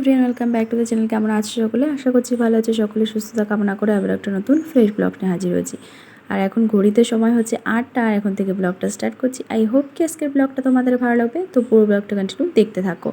Everyone welcome back to the channel কেমন আছে সকলে? আশা করছি ভালো আছে। সকলে সুস্থতা কামনা করে আবার একটা নতুন ফ্রেশ ব্লগ নিয়ে হাজির হয়েছি। আর এখন ঘড়িতে সময় হচ্ছে আটটা, আর এখন থেকে ব্লগটা স্টার্ট করছি। আই হোপ কি আজকের ব্লগটা তোমাদের ভালো লাগবে। তো পুরো ব্লগটা কন্টিনিউ দেখতে থাকো।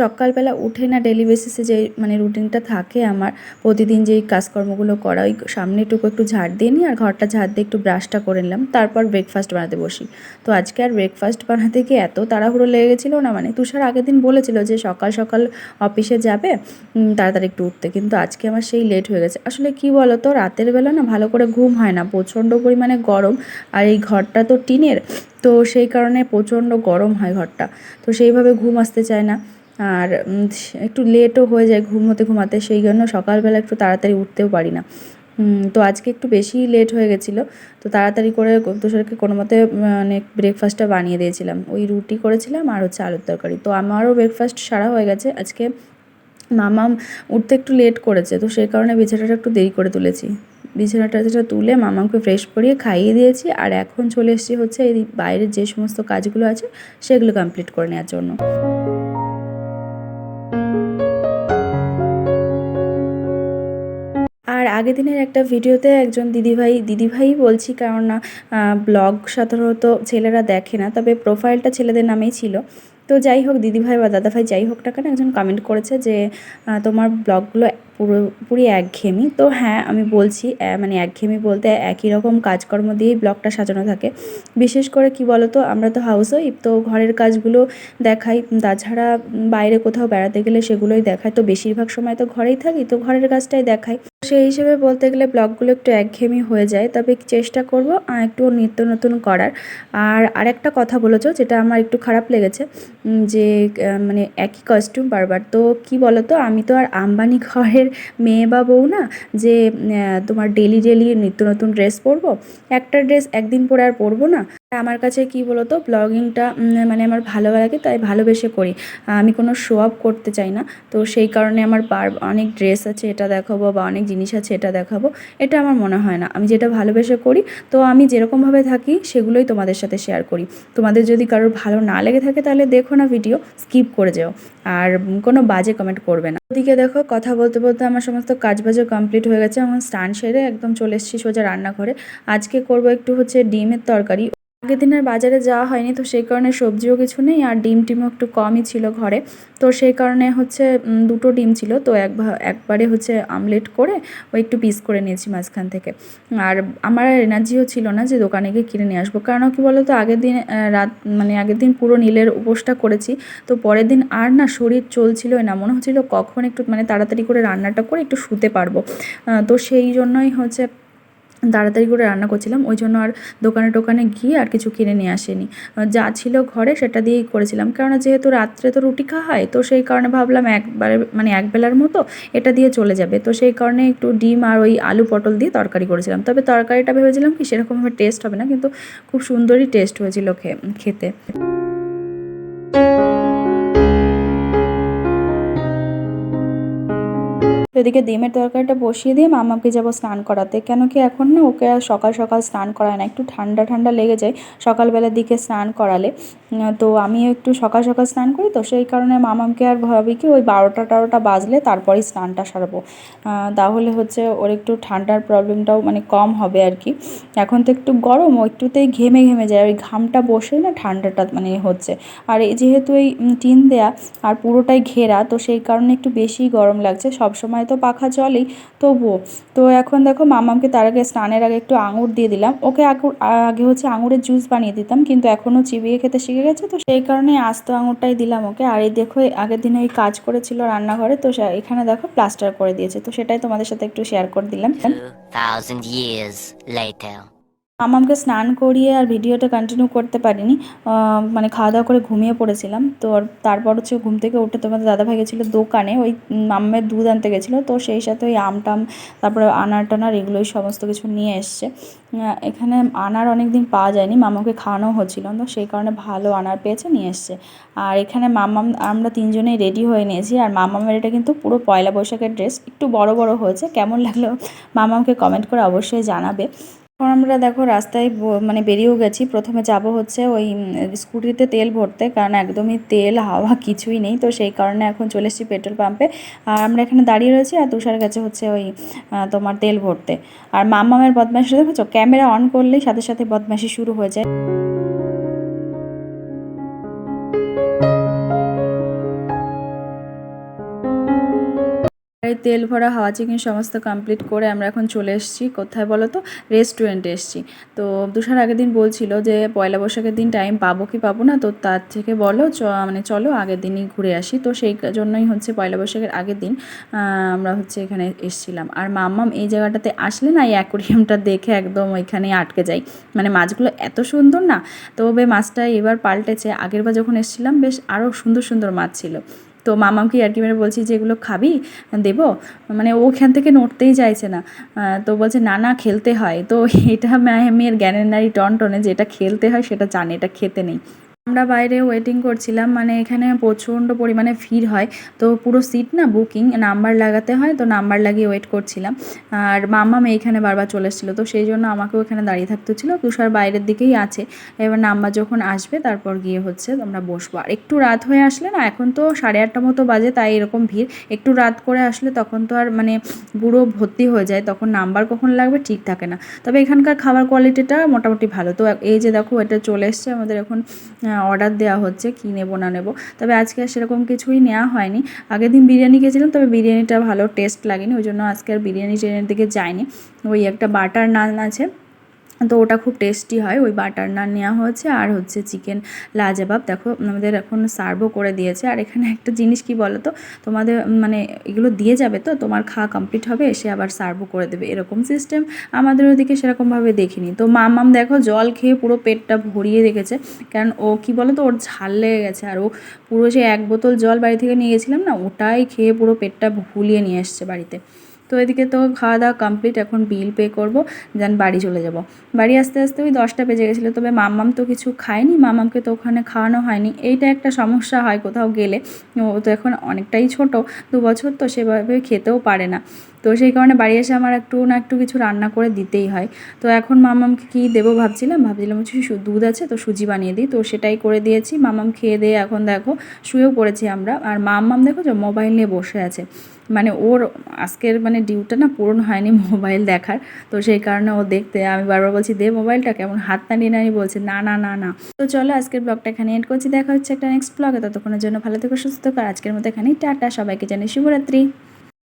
সকালবেলা উঠে না ডেলি বেসিসে যে মানে রুটিনটা থাকে আমার, প্রতিদিন যেই কাজকর্মগুলো করা, ওই সামনেটুকু একটু ঝাড় দিয়ে নিই আর ঘরটা ঝাড় দিয়ে একটু ব্রাশটা করে নিলাম, তারপর ব্রেকফাস্ট বানাতে বসি। তো আজকে আর ব্রেকফাস্ট বানাতে গিয়ে এত তাড়াহুড়ো লেগে গেছিল না মানে তুষার আগের দিন বলেছিল যে সকাল সকাল অফিসে যাবে তাড়াতাড়ি একটু উঠতে, কিন্তু আজকে আমার সেই লেট হয়ে গেছে। আসলে কি বলো তো রাতের বেলা না ভালো করে ঘুম হয় না, প্রচণ্ড পরিমাণে গরম আর এই ঘরটা তো টিনের, তো সেই কারণে প্রচণ্ড গরম হয় ঘরটা, তো সেইভাবে ঘুম আসতে চায় না। আর একটু লেটও হয়ে যায় ঘুমোতে ঘুমাতে, সেই জন্য সকালবেলা একটু তাড়াতাড়ি উঠতেও পারি না। তো আজকে একটু বেশি লেট হয়ে গেছিল, তো তাড়াতাড়ি করে তুষারকে কোনো মতে মানে ব্রেকফাস্টটা বানিয়ে দিয়েছিলাম। ওই রুটি করেছিলাম আর হচ্ছে আলুর তরকারি। তো আমারও ব্রেকফাস্ট সারা হয়ে গেছে। আজকে মামাম উঠতে একটু লেট করেছে, তো সেই কারণে বিছানাটা একটু দেরি করে তুলেছি। বিছানাটা যেটা তুলে মামাকে ফ্রেশ করিয়ে খাইয়ে দিয়েছি, আর এখন চলে এসেছি হচ্ছে এই বাইরের যে সমস্ত কাজগুলো আছে, সেগুলো কমপ্লিট করে নেওয়ার জন্য। আগের দিনের একটা ভিডিওতে একজন দিদিভাই দিদিভাই বলছি কারণ ব্লগ সাধারণত ছেলেরা দেখে না, তবে প্রোফাইলটা ছেলেদের নামেই ছিল। তো যাই হোক, দিদিভাই বা দাদাভাই যাই হোক না কেন একজন কমেন্ট করেছে যে তোমার ব্লগগুলো পুরোপুরি একঘেয়েমি। তো হ্যাঁ আমি বলছি মানে একঘেয়েমি বলতে একই রকম কাজকর্ম দিয়েই ব্লগটা সাজানো থাকে। বিশেষ করে কি বলতো, আমরা তো হাউস ওয়াইফ তো ঘরের কাজগুলো দেখাই। তাছাড়া বাইরে কোথাও বেড়াতে গেলে সেগুলোই দেখায় তো বেশিরভাগ সময় তো ঘরেই থাকি, তো ঘরের কাজটাই দেখাই। সেই হিসেবে বলতে গেলে ব্লগগুলো একটু একঘেয়েমি হয়ে যায়, তবে চেষ্টা করব একটু নিত্য নতুন করার। আর আরেকটা কথা বলেছ, যেটা আমার একটু খারাপ লেগেছে যে মানে একই কস্টিউম বারবার। তো কি বলো তো আমি তো আর আম্বানি ঘরের মেয়ে বা বউ না, যে তোমার ডেলি ডেলি নিত্য নতুন ড্রেস পরবো, একটা ড্রেস একদিন পরে আর পরবো না। আমার কাছে কি বলো তো ব্লগিংটা মানে আমার ভালো লাগে, তাই ভালোবেসে করি। আমি কোনো শো আপ করতে চাই না। তো সেই কারণে আমার বার, অনেক ড্রেস আছে, এটা দেখাবো বা অনেক জিনিস আছে, এটা দেখাবো। এটা আমার মনে হয় না। আমি যেটা ভালোবেসে করি, তো আমি যেরকমভাবে থাকি, সেগুলোই তোমাদের সাথে শেয়ার করি। তোমাদের যদি কারোর ভালো না লেগে থাকে, তাহলে দেখো না ভিডিও স্কিপ করে যাও। আর কোনো বাজে কমেন্ট করবে না। ওদিকে দেখো, কথা বলতে বলতে আমার সমস্ত কাজ বাজও কমপ্লিট হয়ে গেছে। আমার স্নান সেরে একদম চলে এসেছি সোজা রান্নাঘরে। আজকে করব একটু হচ্ছে ডিমের তরকারি। আগের দিনের বাজারে যাওয়া হয়নি, তো সেই কারণে সবজিও কিছু নেই আর ডিম টিমও একটু কমই ছিল ঘরে। তো সেই কারণে হচ্ছে দুটো ডিম ছিল, তো এক একবারে হচ্ছে আমলেট করে ও একটু পিস করে নিয়েছি মাঝখান থেকে। আর আমার আর এনার্জিও ছিল না যে দোকানে গিয়ে কিনে নিয়ে আসব। কারণ কি বলো তো আগের দিন রাত মানে আগের দিন পুরো নীলের উপোসটা করেছি, তো পরের দিন আর না শরীর চলছিল না, মনে হচ্ছিল কখন একটু মানে তাড়াতাড়ি করে রান্নাটা করে একটু শুতে পারব। তো সেই জন্যই হচ্ছে তাড়াতাড়ি করে রান্না করছিলাম, ওই জন্য আর দোকানে টোকানে গিয়ে আর কিছু কিনে নিয়ে আসেনি। যা ছিল ঘরে সেটা দিয়েই করেছিলাম, কেননা যেহেতু রাত্রে তো রুটি খাওয়া হয়, তো সেই কারণে ভাবলাম একবারে মানে এক বেলার মতো এটা দিয়ে চলে যাবে। তো সেই কারণে একটু ডিম আর ওই আলু পটল দিয়ে তরকারি করেছিলাম। তবে তরকারিটা ভেবেছিলাম কি সেরকমভাবে টেস্ট হবে না, কিন্তু খুব সুন্দরই টেস্ট হয়েছিল খেতে। এদিকে ডিমের তরকারিটা বসিয়ে দিয়ে মামাকে যাব স্নান করাতে। কেন কি এখন না ওকে আর সকাল সকাল স্নান করায় না, একটু ঠান্ডা ঠান্ডা লেগে যায় সকালবেলার দিকে স্নান করালে। তো আমি একটু সকাল সকাল স্নান করি, তো সেই কারণে মামাকে আর ভাবি কি ওই বারোটা টারোটা বাজলে তারপরেই স্নানটা সারবো। তাহলে হচ্ছে ওর একটু ঠান্ডার প্রবলেমটাও মানে কম হবে আর কি। এখন তো একটু গরম, ও একটুতেই ঘেমে ঘেমে যায় ওই ঘামটা বসে না ঠান্ডাটা মানে হচ্ছে। আর যেহেতু এই টিন দেয়া আর পুরোটাই ঘেরা, তো সেই কারণে একটু বেশি গরম লাগছে। সব সময় তো পাখা চলেই তবুও। তো এখন দেখো মামামকে তার আগে স্নানের আগে একটু আঙুর দিয়ে দিলাম। ওকে আঙুর আগে হচ্ছে আঙুরের জুস বানিয়ে দিতাম কিন্তু এখনও চিবিয়ে খেতে শিখে গেছে তো সেই কারণে আস্ত আঙুরটাই দিলাম ওকে। আর এই দেখো আগের দিনে ওই কাজ করেছিল রান্নাঘরে তো এখানে দেখো প্লাস্টার করে দিয়েছে। তো সেটাই তোমাদের সাথে একটু শেয়ার করে দিলাম। 2,000 years later. আমাকে স্নান করিয়ে আর ভিডিওটা কন্টিনিউ করতে পারিনি। মানে খাওয়া দাওয়া করে ঘুমিয়ে পড়েছিলাম। তো তারপর হচ্ছে ঘুম থেকে উঠে তোমাদের দাদাভাই গেছিল দোকানে। ওই আমের দুধ আনতে গেছিল। তো সেই সাথে ওই আম টাম, তারপরে আনার টানার এগুলোই সমস্ত কিছু নিয়ে এসছে। এখানে আনার অনেক দিন পাওয়া যায়নি। মামাকে খাওয়ানো হচ্ছিল তো সেই কারণে ভালো আনার পেয়েছে, নিয়ে এসছে। আর এখানে মামাম, আমরা তিনজনেই রেডি হয়ে নিয়েছি। আর মামামের এটা কিন্তু পুরো পয়লা বৈশাখের ড্রেস একটু বড় বড় হয়েছে। কেমন লাগল মামামকে কমেন্ট করে অবশ্যই জানাবে। আমরা দেখো রাস্তায় মানে বেরিয়েও গেছি। প্রথমে যাব হচ্ছে ওই স্কুটিতে তেল ভরতে, কারণ একদমই তেল, হাওয়া কিছুই নেই। তো সেই কারণে এখন চলে এসেছি পেট্রোল পাম্পে। আর আমরা এখানে দাঁড়িয়ে রয়েছি আর তুষার গেছে হচ্ছে ওই তোমার তেল ভরতে। আর মামামের বদমাইশি দেখেছ? ক্যামেরা অন করলেই সাথে সাথে বদমাশি শুরু হয়ে যায়। তেল ভরা হাওয়া চিকেন সমস্ত কমপ্লিট করে আমরা এখন চলে এসেছি। কোথায় বলো তো? রেস্টুরেন্টে এসেছি। তো তুষার আগের দিন বলছিল যে, পয়লা বৈশাখের দিন টাইম পাবো কি পাবো না? তো তার থেকে বলো, চ মানে চলো আগের দিনই ঘুরে আসি। তো সেই জন্যই হচ্ছে পয়লা বৈশাখের আগের দিন আমরা হচ্ছে এখানে এসেছিলাম। আর মাম্মাম এই জায়গাটাতে আসলে না এই অ্যাকোরিয়ামটা দেখে একদম ওইখানেই আটকে যাই মানে মাছগুলো এত সুন্দর না? তবে মাছটা এবার পাল্টেছে। আগের বার যখন এসেছিলাম, বেশ আরও সুন্দর সুন্দর মাছ ছিল। তো মামাকে আর কি মানে বলছি, যে এগুলো খাবি? দেব? মানে ওখান থেকে নড়তেই চাইছে না। তো বলছে, না না, খেলতে হয়। তো এটা মেয়ের জ্ঞানের নারী টন টনে যে এটা খেলতে হয় সেটা জানে, এটা খেতে নেই। আমরা বাইরে ওয়েটিং করছিলাম মানে এখানে প্রচণ্ড পরিমাণে ভিড় হয়। তো পুরো সিট না বুকিং নাম্বার লাগাতে হয়, তো নাম্বার লাগিয়ে ওয়েট করছিলাম। আর মাম্মাম এইখানে বারবার চলে এসেছিল, তো সেই জন্য আমাকেও এখানে দাঁড়িয়ে থাকতে হচ্ছিল। তুষার বাইরের দিকেই আছে। এবার নাম্বার যখন আসবে, তারপর গিয়ে হচ্ছে আমরা বসবো। আর একটু রাত হয়ে আসলে না, এখন তো সাড়ে আটটা মতো বাজে, তাই এরকম ভিড়। একটু রাত করে আসলে তখন তো আর মানে পুরো ভর্তি হয়ে যায়, তখন নাম্বার কখন লাগবে ঠিক থাকে না। তবে এখানকার খাবার কোয়ালিটিটা মোটামুটি ভালো। তো এই যে দেখো, এটা চলে এসছে, আমাদের এখন অর্ডার দেওয়া হচ্ছে কী নেব, না নেব। তবে আজকে আর সেরকম কিছুই নেওয়া হয়নি। আগের দিন বিরিয়ানি খেয়েছিলাম, তবে বিরিয়ানিটা ভালো টেস্ট লাগেনি, ওই জন্য আজকে আর বিরিয়ানি ট্রেনের দিকে যায়নি ওই একটা বাটার নান আছে তো ওটা খুব টেস্টি হয়, ওই বাটার নান নেওয়া হয়েছে আর হচ্ছে চিকেন লাজবাব। দেখো, আমাদের এখন সার্ভও করে দিয়েছে। আর এখানে একটা জিনিস কি বলো তো তোমাদের মানে এগুলো দিয়ে যাবে তো, তোমার খাওয়া কমপ্লিট হবে, এসে আবার সার্ভও করে দেবে। এরকম সিস্টেম আমাদের ওদিকে সেরকমভাবে দেখিনি। তো মামাম দেখো, জল খেয়ে পুরো পেটটা ভরিয়ে রেখেছে। কারণ ও কি বলো তো ওর ঝাল লেগে গেছে। আর ও পুরো সে এক বোতল জল বাড়ি থেকে নিয়ে গেছিলাম না, ওটাই খেয়ে পুরো পেটটা ভুলিয়ে নিয়ে এসছে বাড়িতে। তো এদিকে তো খাওয়া দাওয়া কমপ্লিট এখন বিল পে করব দেন বাড়ি চলে যাব। বাড়ি আসতে আসতে ওই দশটা বেজে গেছিল, তবে মাম্মাম তো কিছু খায়নি মামামকে তো ওখানে খাওয়ানো হয়নি। এইটা একটা সমস্যা হয় কোথাও গেলে, ও তো এখন অনেকটাই ছোট, দু বছর তো সেভাবে খেতেও পারে না। তো সেই কারণে বাড়ি এসে আমার একটু না একটু কিছু রান্না করে দিতেই হয়। তো এখন মামামকে কী দেবো ভাবছিলাম ভাবছিলাম হচ্ছে দুধ আছে তো সুজি বানিয়ে দিই, তো সেটাই করে দিয়েছি। মামাম খেয়ে দিয়ে এখন দেখো, শুয়েও পড়েছি আমরা। আর মাম্মাম দেখো যে মোবাইল নিয়ে বসে আছে। মানে ওর আজকের মানে ডিউটা না পূরণ হয়নি মোবাইল দেখার। তো সেই কারণে ও দেখতে, আমি বারবার বলছি, দে মোবাইলটা, কেমন হাত না নিয়ে? নাড়িয়ে বলছে, না না না না। তো চলো আজকের ব্লগটা এখানে এন্ড করছি। দেখা হচ্ছে একটা নেক্সট ব্লগে ততক্ষণের জন্য ভালো থেকো, সুস্থ থাকো। আজকের মতো এখানেই টাটা। সবাইকে জানি শুভরাত্রি।